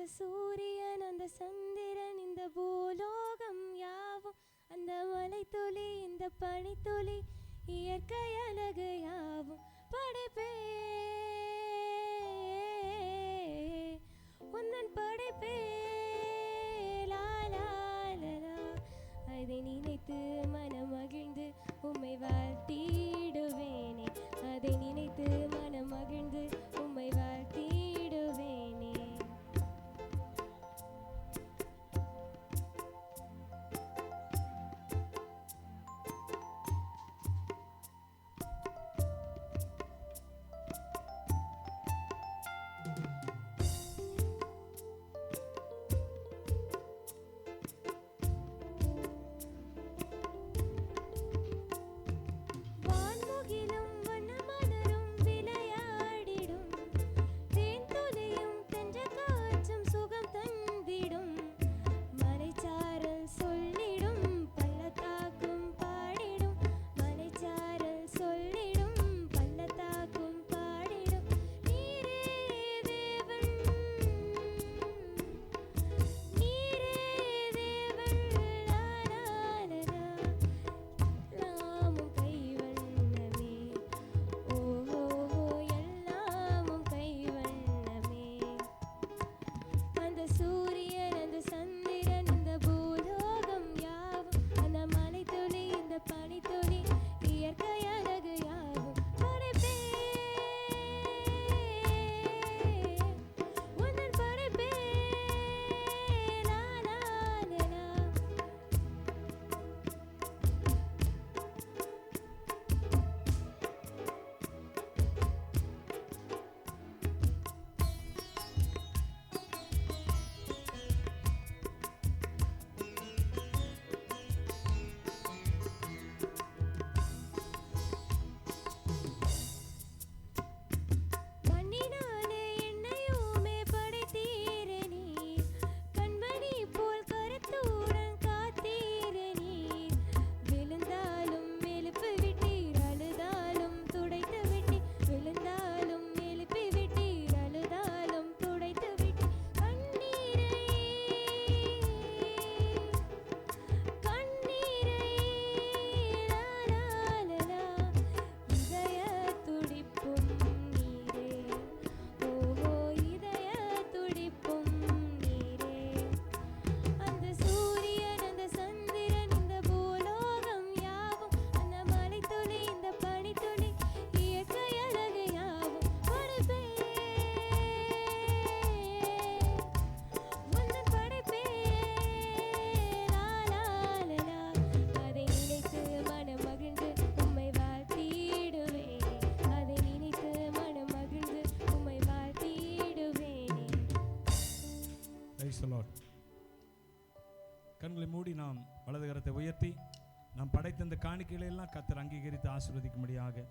அந்த சூரியன் அந்த சந்திரன் இந்த பூலோகம் யாவும் அந்த மலை துளி இந்த பனித்துளி இயற்கை அழகு யாவும். படைப்பே பிரைசலாட் கண்களை மூடி நாம் வலதுகரத்தை உயர்த்தி நாம் படைத்த இந்த காணிக்கைகளை எல்லாம் கத்தர் அங்கீகரித்து ஆசிர்வதிக்கும்படியாக